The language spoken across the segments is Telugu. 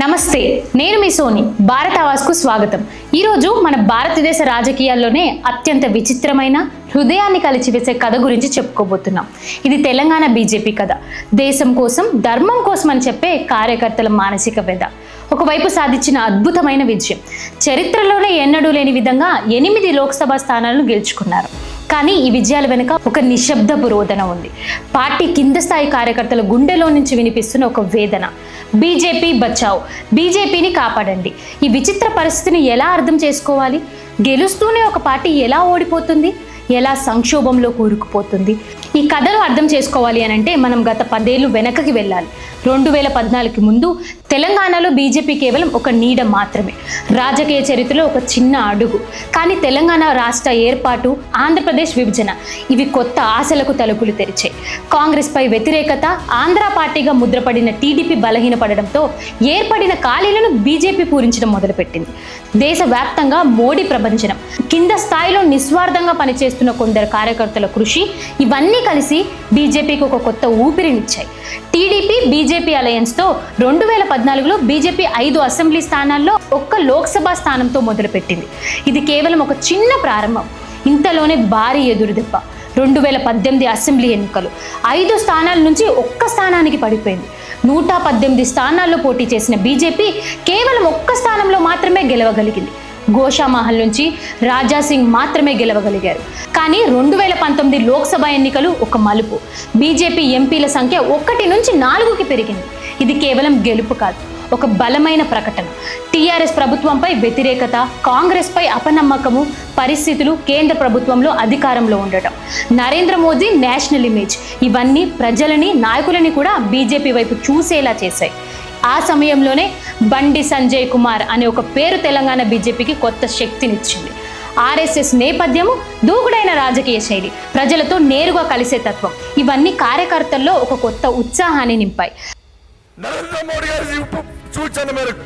నమస్తే నేను మీ సోని భారత ఆవాస్కు స్వాగతం. ఈరోజు మన భారతదేశ రాజకీయాల్లోనే అత్యంత విచిత్రమైన హృదయాన్ని కలిచివేసే కథ గురించి చెప్పుకోబోతున్నాం. ఇది తెలంగాణ బీజేపీ కథ. దేశం కోసం ధర్మం కోసం అని చెప్పే కార్యకర్తల మానసిక వ్యధ. ఒకవైపు సాధించిన అద్భుతమైన విజయం. చరిత్రలోనే ఎన్నడూ లేని విధంగా ఎనిమిది లోక్సభ స్థానాలను గెలుచుకున్నారు. కానీ ఈ విజయాల వెనుక ఒక నిశ్శబ్దపు రోదన ఉంది. పార్టీ కింద స్థాయి కార్యకర్తల గుండెలో నుంచి వినిపిస్తున్న ఒక వేదన. బీజేపీ బచావ్. బీజేపీని కాపాడండి. ఈ విచిత్ర పరిస్థితిని ఎలా అర్థం చేసుకోవాలి? గెలుస్తూనే ఒక పార్టీ ఎలా ఓడిపోతుంది? ఎలా సంక్షోభంలో కూరుకుపోతుంది? ఈ కథను అర్థం చేసుకోవాలి అని అంటే మనం గత పదేళ్ళు వెనకకి వెళ్ళాలి. రెండు వేల పద్నాలుగుకి ముందు తెలంగాణలో బీజేపీ కేవలం ఒక నీడ మాత్రమే. రాజకీయ చరిత్రలో ఒక చిన్న అడుగు. కానీ తెలంగాణ రాష్ట్ర ఏర్పాటు ఆంధ్రప్రదేశ్ విభజన ఇవి కొత్త ఆశలకు తలుపులు తెరిచాయి. కాంగ్రెస్పై వ్యతిరేకత ఆంధ్ర పార్టీగా ముద్రపడిన టీడీపీ బలహీనపడడంతో ఏర్పడిన ఖాళీలను బీజేపీ పూరించడం మొదలుపెట్టింది. దేశవ్యాప్తంగా మోడీ ప్రపంచనం కింద స్థాయిలో నిస్వార్థంగా పనిచేస్తున్న కొందరు కార్యకర్తల కృషి ఇవన్నీ కలిసి బీజేపీకి ఒక కొత్త ఊపిరినిచ్చాయి. టీడీపీ బీజేపీ అలయన్స్తో రెండు వేల పద్నాలుగులో బీజేపీ ఐదు అసెంబ్లీ స్థానాల్లో ఒక్క లోక్సభ స్థానంతో మొదలుపెట్టింది. ఇది కేవలం ఒక చిన్న ప్రారంభం. ఇంతలోనే భారీ ఎదురుదెబ్బ. రెండు వేల పద్దెనిమిది అసెంబ్లీ ఎన్నికలు. ఐదు స్థానాల నుంచి ఒక్క స్థానానికి పడిపోయింది. నూట పద్దెనిమిది స్థానాల్లో పోటీ చేసిన బీజేపీ కేవలం ఒక్క స్థానంలో మాత్రమే గెలవగలిగింది. గోషామహల్ నుంచి రాజా సింగ్ మాత్రమే గెలవగలిగారు. కానీ రెండు వేల పంతొమ్మిది లోక్సభ ఎన్నికలు ఒక మలుపు. బీజేపీ ఎంపీల సంఖ్య ఒకటి నుంచి నాలుగుకి పెరిగింది. ఇది కేవలం గెలుపు కాదు ఒక బలమైన ప్రకటన. టీఆర్ఎస్ ప్రభుత్వంపై వ్యతిరేకత కాంగ్రెస్పై అపనమ్మకము పరిస్థితులు కేంద్ర ప్రభుత్వంలో అధికారంలో ఉండటం. Narendra Modi national image. ఇవన్నీ ప్రజలని నాయకులని కూడా బీజేపీ వైపు చూసేలా చేశాయి. ఆ సమయంలోనే బండి సంజయ్ కుమార్ అనే ఒక పేరు తెలంగాణ బీజేపీకి కొత్త శక్తినిచ్చింది. ఆర్ఎస్ఎస్ నేపథ్యము దూకుడైన రాజకీయ శైలి ప్రజలతో నేరుగా కలిసే తత్వం ఇవన్నీ కార్యకర్తల్లో ఒక కొత్త ఉత్సాహాన్ని నింపాయి. నరేంద్ర మోడీ గారి సూచన మేరకు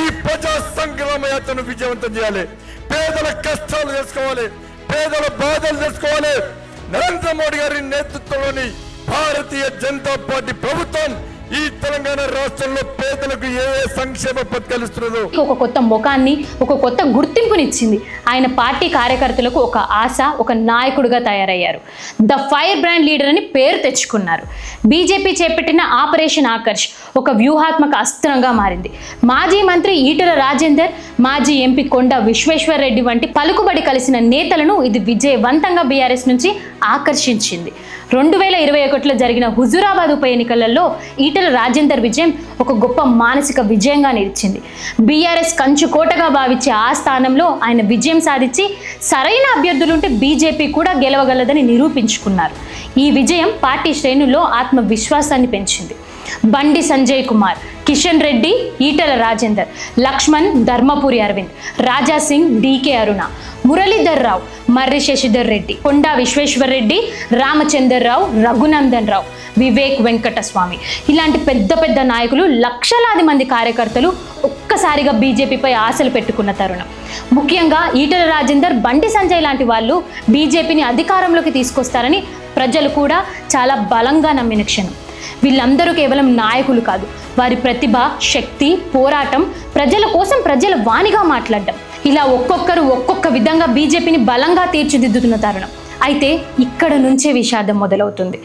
ఈ ప్రజా సంగ్రామ యాత్రను విజయవంతం చేయాలి. పేదల కష్టాలు తెలుసుకోవాలి. పేదల బాధలు తెలుసుకోవాలి. నరేంద్ర మోడీ గారి నేతృత్వంలోని భారతీయ జనతా పార్టీ ప్రభుత్వం ఈ తెలంగాణ రాష్ట్రంలో పేదలకు ఏ ఏ సంక్షేమ పథకాలు ఇస్తున్నారు? ఒక కొత్త ముఖాన్ని ఒక కొత్త గుర్తింపునిచ్చింది. ఆయన పార్టీ కార్యకర్తలకు ఒక ఆశ ఒక నాయకుడిగా తయారయ్యారు. ద ఫైర్ బ్రాండ్ లీడర్ అని పేరు తెచ్చుకున్నారు. బీజేపీ చేపట్టిన ఆపరేషన్ ఆకర్ష్ ఒక వ్యూహాత్మక అస్త్రంగా మారింది. మాజీ మంత్రి ఈటల రాజేందర్ మాజీ ఎంపీ కొండ విశ్వేశ్వర్ రెడ్డి వంటి పలుకుబడి కలిసిన నేతలను ఇది విజయవంతంగా బీఆర్ఎస్ నుంచి ఆకర్షించింది. రెండు వేల ఇరవై ఒకటిలో జరిగిన హుజురాబాద్ ఉప ఎన్నికలలో ఈటల రాజేందర్ విజయం ఒక గొప్ప మానసిక విజయంగా నిలిచింది. బీఆర్ఎస్ కంచుకోటగా భావించే ఆ స్థానంలో ఆయన విజయం సాధించి సరైన అభ్యర్థులుంటే బీజేపీ కూడా గెలవగలదని నిరూపించుకున్నారు. ఈ విజయం పార్టీ శ్రేణుల్లో ఆత్మవిశ్వాసాన్ని పెంచింది. బండి సంజయ్ కుమార్ కిషన్ రెడ్డి ఈటల రాజేందర్ లక్ష్మణ్ ధర్మపురి అరవింద్ రాజా సింగ్ డీకే అరుణ మురళీధర్ రావు మర్రి శశిధర్ రెడ్డి కొండా విశ్వేశ్వర్ రెడ్డి రామచందర్ రావు రఘునందన్ రావు వివేక్ వెంకటస్వామి. ఇలాంటి పెద్ద పెద్ద నాయకులు లక్షలాది మంది కార్యకర్తలు ఒక్కసారిగా బీజేపీపై ఆశలు పెట్టుకున్న తరుణం. ముఖ్యంగా ఈటల రాజేందర్ బండి సంజయ్ లాంటి వాళ్ళు బీజేపీని అధికారంలోకి తీసుకొస్తారని ప్రజలు కూడా చాలా బలంగా నమ్మిన క్షణం. వీళ్ళందరూ కేవలం నాయకులు కాదు. వారి ప్రతిభ శక్తి పోరాటం ప్రజల కోసం ప్రజల వాణిగా మాట్లాడడం. ఇలా ఒక్కొక్కరు ఒక్కొక్క విధంగా బీజేపీని బలంగా తీర్చిదిద్దుతున్న తరుణం. అయితే ఇక్కడ నుంచే విషాదం మొదలవుతుంది.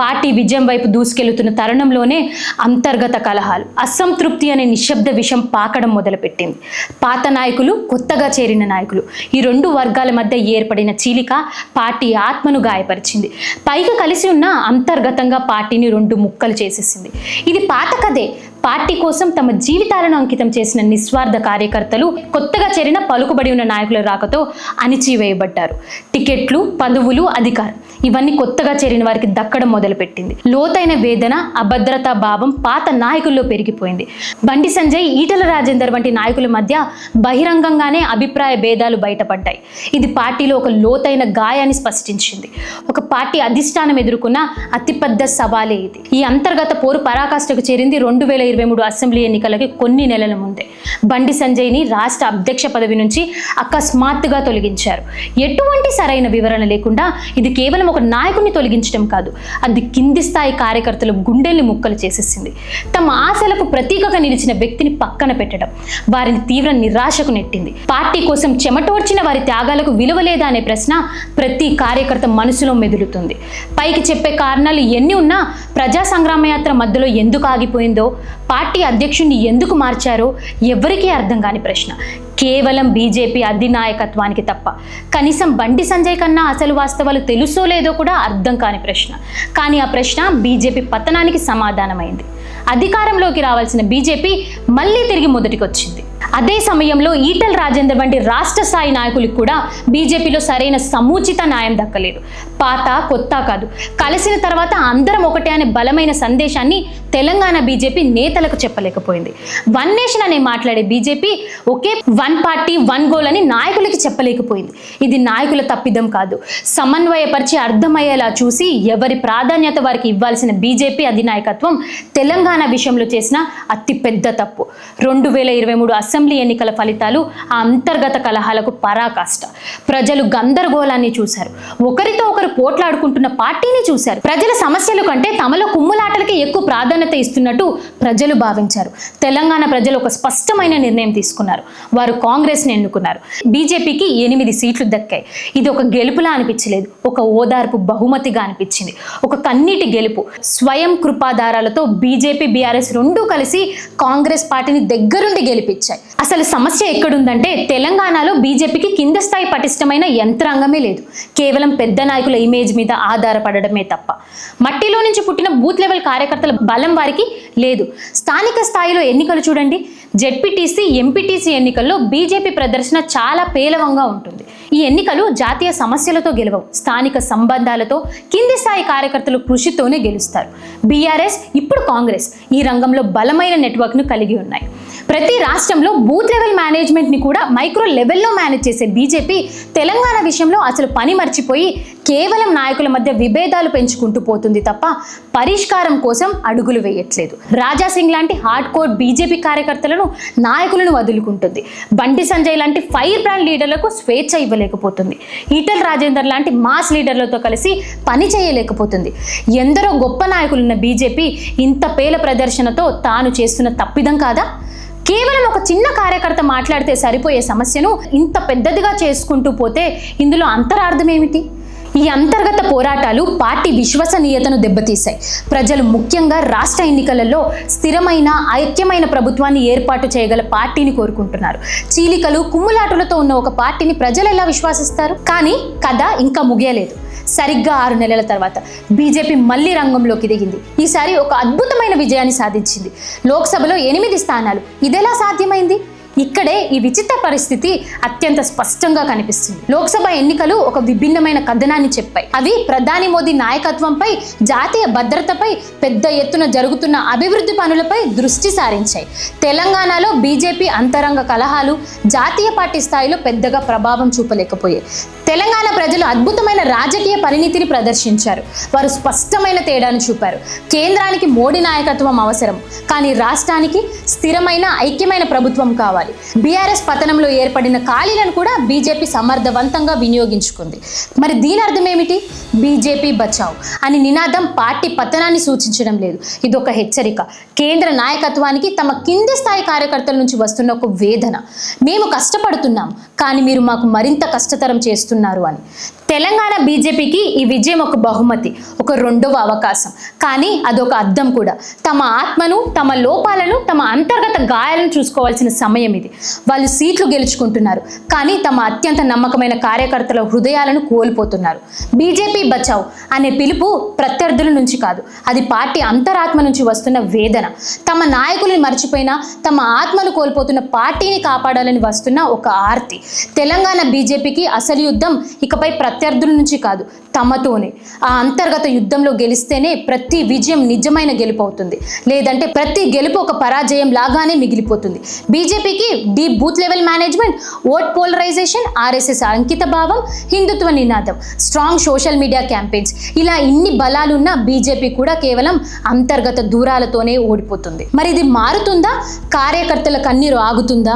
పార్టీ విజయం వైపు దూసుకెళ్తున్న తరుణంలోనే అంతర్గత కలహాలు అసంతృప్తి అనే నిశ్శబ్ద విషం పాకడం మొదలుపెట్టింది. పాత నాయకులు కొత్తగా చేరిన నాయకులు ఈ రెండు వర్గాల మధ్య ఏర్పడిన చీలిక పార్టీ ఆత్మను గాయపరిచింది. పైగా కలిసి ఉన్న అంతర్గతంగా పార్టీని రెండు ముక్కలు చేసేసింది. ఇది పాత కథే. పార్టీ కోసం తమ జీవితాలను అంకితం చేసిన నిస్వార్థ కార్యకర్తలు కొత్తగా చేరిన పలుకుబడి ఉన్న నాయకుల రాకతో అణిచివేయబడ్డారు. టికెట్లు పదవులు అధికారం. ఇవన్నీ కొత్తగా చేరిన వారికి దక్కడం మొదలుపెట్టింది. లోతైన వేదన అభద్రతా భావం పాత నాయకుల్లో పెరిగిపోయింది. బండి సంజయ్ ఈటల రాజేందర్ వంటి నాయకుల మధ్య బహిరంగంగానే అభిప్రాయ భేదాలు బయటపడ్డాయి. ఇది పార్టీలో ఒక లోతైన గాయాన్ని స్పష్టించింది. ఒక పార్టీ అధిష్టానం ఎదుర్కొన్న అతిపెద్ద సవాలే ఇది. ఈ అంతర్గత పోరు పరాకాష్ఠకు చేరింది రెండు వేల ఇరవై మూడు అసెంబ్లీ ఎన్నికలకి కొన్ని నెలల ముందే. బండి సంజయ్ని రాష్ట్ర అధ్యక్ష పదవి నుంచి అకస్మాత్తుగా తొలగించారు. ఎటువంటి సరైన వివరణ లేకుండా ఇది కేవలం ఒక నాయకుడిని తొలగించడం కాదు. అది కింది స్థాయి కార్యకర్తలు గుండెల్ని ముక్కలు చేసేసింది. తమ ఆశలకు ప్రతీకగా నిలిచిన వ్యక్తిని పక్కన పెట్టడం వారిని తీవ్ర నిరాశకు నెట్టింది. పార్టీ కోసం చెమటోర్చిన వారి త్యాగాలకు విలువ లేదా అనే ప్రశ్న ప్రతి కార్యకర్త మనసులో మెదులుతుంది. పైకి చెప్పే కారణాలు ఎన్ని ఉన్నా ప్రజా సంగ్రామయాత్ర మధ్యలో ఎందుకు ఆగిపోయిందో పార్టీ అధ్యక్షుడిని ఎందుకు మార్చారో ఎవరికీ అర్థం కాని ప్రశ్న. కేవలం బీజేపీ అధినాయకత్వానికి తప్ప. కనీసం బండి సంజయ్ కన్నా అసలు వాస్తవాలు తెలుసో లేదో కూడా అర్థం కాని ప్రశ్న. కానీ ఆ ప్రశ్న బీజేపీ పతనానికి సమాధానమైంది. అధికారంలోకి రావాల్సిన బీజేపీ మళ్ళీ తిరిగి మొదటికి వచ్చింది అదే సమయంలో ఈటల రాజేందర్ వంటి రాష్ట్ర స్థాయి నాయకులకు కూడా బీజేపీలో సరైన సముచిత న్యాయం దక్కలేదు. పాత కొత్త కాదు. కలిసిన తర్వాత అందరం ఒకటే అనే బలమైన సందేశాన్ని తెలంగాణ బీజేపీ నేతలకు చెప్పలేకపోయింది. వన్ నేషన్ అనే మాట్లాడే బీజేపీ ఒకే వన్ పార్టీ వన్ గోల్ అని నాయకులకి చెప్పలేకపోయింది. ఇది నాయకుల తప్పిదం కాదు. సమన్వయపరిచి అర్థమయ్యేలా చూసి ఎవరి ప్రాధాన్యత వారికి ఇవ్వాల్సిన బీజేపీ అధినాయకత్వం తెలంగాణ విషయంలో చేసిన అతి పెద్ద తప్పు. రెండు వేల ఇరవై మూడు అసెంబ్లీ ఎన్నికల ఫలితాలు ఆ అంతర్గత కలహాలకు పరాకాష్ట. ప్రజలు గందరగోళాన్ని చూశారు. ఒకరితో ఒకరు పోట్లాడుకుంటున్న పార్టీని చూశారు. ప్రజల సమస్యల కంటే తమలో కుమ్ములాటలకి ఎక్కువ ప్రాధాన్యత ఇస్తున్నట్టు ప్రజలు భావించారు. తెలంగాణ ప్రజలు ఒక స్పష్టమైన నిర్ణయం తీసుకున్నారు. వారు కాంగ్రెస్ని ఎన్నుకున్నారు. బీజేపీకి ఎనిమిది సీట్లు దక్కాయి. ఇది ఒక గెలుపులా అనిపించలేదు. ఒక ఓదార్పు బహుమతిగా అనిపించింది. ఒక కన్నీటి గెలుపు. స్వయం కృపాధారాలతో బీజేపీ బీఆర్ఎస్ రెండూ కలిసి కాంగ్రెస్ పార్టీని దగ్గరుండి గెలిపించాయి. అసలు సమస్య ఎక్కడుందంటే తెలంగాణలో బీజేపీకి కింద స్థాయి పటిష్టమైన యంత్రాంగమే లేదు. కేవలం పెద్ద నాయకుల ఇమేజ్ మీద ఆధారపడడమే తప్ప. మట్టిలో నుంచి పుట్టిన బూత్ లెవెల్ కార్యకర్తల బలం వారికి లేదు. స్థానిక స్థాయిలో ఎన్నికలు చూడండి. జెడ్పీటీసీ ఎంపీటీసీ ఎన్నికల్లో బీజేపీ ప్రదర్శన చాలా పేలవంగా ఉంటుంది. ఈ ఎన్నికలు జాతీయ సమస్యలతో గెలవవు. స్థానిక సంబంధాలతో కింది స్థాయి కార్యకర్తలు కృషితోనే గెలుస్తారు. బీఆర్ఎస్ ఇప్పుడు కాంగ్రెస్ ఈ రంగంలో బలమైన నెట్వర్క్ను కలిగి ఉన్నాయి. ప్రతి రాష్ట్రంలో బూత్ లెవెల్ మేనేజ్మెంట్ని కూడా మైక్రో లెవెల్లో మేనేజ్ చేసే బీజేపీ తెలంగాణ విషయంలో అసలు పని మర్చిపోయి కేవలం నాయకుల మధ్య విభేదాలు పెంచుకుంటూ పోతుంది తప్ప పరిష్కారం కోసం అడుగులు వేయట్లేదు. రాజా సింగ్ లాంటి హార్డ్ కోర్ బీజేపీ కార్యకర్తలను నాయకులను వదులుకుంటుంది. బండి సంజయ్ లాంటి ఫైర్ బ్రాండ్ లీడర్లకు స్వేచ్ఛ ఇవ్వలేకపోతుంది. ఈటల్ రాజేందర్ లాంటి మాస్ లీడర్లతో కలిసి పని చేయలేకపోతుంది. ఎందరో గొప్ప నాయకులున్న బీజేపీ ఇంత పేల ప్రదర్శనతో తాను చేస్తున్న తప్పిదం కాదా? కేవలం ఒక చిన్న కార్యకర్త మాట్లాడితే సరిపోయే సమస్యను ఇంత పెద్దదిగా చేసుకుంటూ పోతే ఇందులో అంతరార్థం ఏమిటి? ఈ అంతర్గత పోరాటాలు పార్టీ విశ్వసనీయతను దెబ్బతీశాయి. ప్రజలు ముఖ్యంగా రాష్ట్ర ఎన్నికలలో స్థిరమైన ఐక్యమైన ప్రభుత్వాన్ని ఏర్పాటు చేయగల పార్టీని కోరుకుంటున్నారు. చీలికలు కుమ్ములాటులతో ఉన్న ఒక పార్టీని ప్రజలు ఎలా విశ్వసిస్తారు? కానీ కథ ఇంకా ముగియలేదు. సరిగ్గా ఆరు నెలల తర్వాత బీజేపీ మళ్ళీ రంగంలోకి దిగింది. ఈసారి ఒక అద్భుతమైన విజయాన్ని సాధించింది. లోక్సభలో ఎనిమిది స్థానాలు. ఇదెలా సాధ్యమైంది? ఇక్కడే ఈ విచిత్ర పరిస్థితి అత్యంత స్పష్టంగా కనిపిస్తుంది. లోక్సభ ఎన్నికలు ఒక విభిన్నమైన కథనాన్ని చెప్పాయి. అవి ప్రధాని మోదీ నాయకత్వంపై జాతీయ భద్రతపై పెద్ద ఎత్తున జరుగుతున్న అభివృద్ధి పనులపై దృష్టి సారించాయి. తెలంగాణలో బీజేపీ అంతరంగ కలహాలు జాతీయ పార్టీ స్థాయిలో పెద్దగా ప్రభావం చూపలేకపోయాయి. తెలంగాణ ప్రజలు అద్భుతమైన రాజకీయ పరిణితిని ప్రదర్శించారు. వారు స్పష్టమైన తేడాను చూపారు. కేంద్రానికి మోడీ నాయకత్వం అవసరం కానీ రాష్ట్రానికి స్థిరమైన ఐక్యమైన ప్రభుత్వం కావాలి. బీఆర్ఎస్ పతనంలో ఏర్పడిన ఖాళీలను కూడా బీజేపీ సమర్థవంతంగా వినియోగించుకుంది. మరి దీని అర్థం ఏమిటి? బీజేపీ బచావ్ అని నినాదం పార్టీ పతనాన్ని సూచించడం లేదు. ఇది ఒక హెచ్చరిక. కేంద్ర నాయకత్వానికి తమ కింది స్థాయి కార్యకర్తల నుంచి వస్తున్న ఒక వేదన. మేము కష్టపడుతున్నాం కానీ మీరు మాకు మరింత కష్టతరం చేస్తున్నారు అని. తెలంగాణ బీజేపీకి ఈ విజయం ఒక బహుమతి ఒక రెండవ అవకాశం. కానీ అదొక అర్థం కూడా. తమ ఆత్మను తమ లోపాలను తమ అంతర్గత గాయాలను చూసుకోవాల్సిన సమయం ఇది వాళ్ళు సీట్లు గెలుచుకుంటున్నారు కానీ తమ అత్యంత నమ్మకమైన కార్యకర్తల హృదయాలను కోల్పోతున్నారు. బీజేపీ బచావ్ అనే పిలుపు ప్రత్యర్థుల నుంచి కాదు అది పార్టీ అంతరాత్మ నుంచి వస్తున్న వేదన. తమ నాయకులను మర్చిపోయినా తమ ఆత్మను కోల్పోతున్న పార్టీని కాపాడాలని వస్తున్న ఒక ఆర్తి. తెలంగాణ బీజేపీకి అసలు యుద్ధం ఇకపై ప్రత్యర్థుల నుంచి కాదు తమతోనే. ఆ అంతర్గత యుద్ధంలో గెలిస్తేనే ప్రతి విజయం నిజమైన గెలుపు అవుతుంది లేదంటే ప్రతి గెలుపు ఒక పరాజయం లాగానే మిగిలిపోతుంది. బీజేపీకి deep booth level management vote polarisation RSS అంకిత భావం హిందుత్వ నినాదం స్ట్రాంగ్ సోషల్ మీడియా క్యాంపెయిన్స్. ఇలా ఇన్ని బలాలున్న బీజేపీ కూడా కేవలం అంతర్గత దూరాలతోనే ఓడిపోతుంది. మరి ఇది మారుతుందా? కార్యకర్తల కన్నీరు ఆగుతుందా?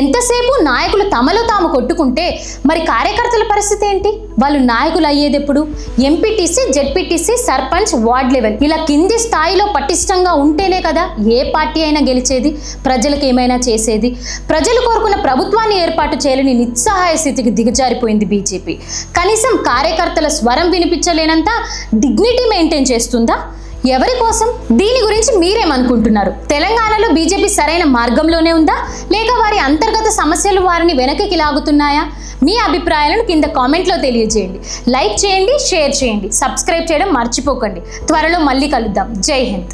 ఎంతసేపు నాయకులు తమలో తాము కొట్టుకుంటే మరి కార్యకర్తల పరిస్థితి ఏంటి? వాళ్ళు నాయకులు అయ్యేది ఎప్పుడు MPTC ZPTC sarpanch ward level. ఇలా కింది స్థాయిలో పటిష్టంగా ఉంటేనే కదా ఏ పార్టీ అయినా గెలిచేది ప్రజలకు ఏమైనా చేసేది. ప్రజలు కోరుకున్న ప్రభుత్వాన్ని ఏర్పాటు చేయాలని నిస్సహాయ స్థితికి దిగజారిపోయింది బీజేపీ. కనీసం కార్యకర్తల స్వరం వినిపించలేనంత డిగ్నిటీ మెయింటైన్ చేస్తుందా? ఎవరి కోసం? దీని గురించి మీరేమనుకుంటున్నారు? తెలంగాణలో బీజేపీ సరైన మార్గంలోనే ఉందా? లేక వారి అంతర్గత సమస్యలు వారిని వెనక్కి లాగుతున్నాయా? మీ అభిప్రాయాలను కింద కామెంట్లో తెలియజేయండి. లైక్ చేయండి షేర్ చేయండి. సబ్స్క్రైబ్ చేయడం మర్చిపోకండి. త్వరలో మళ్ళీ కలుద్దాం. జై హింద్.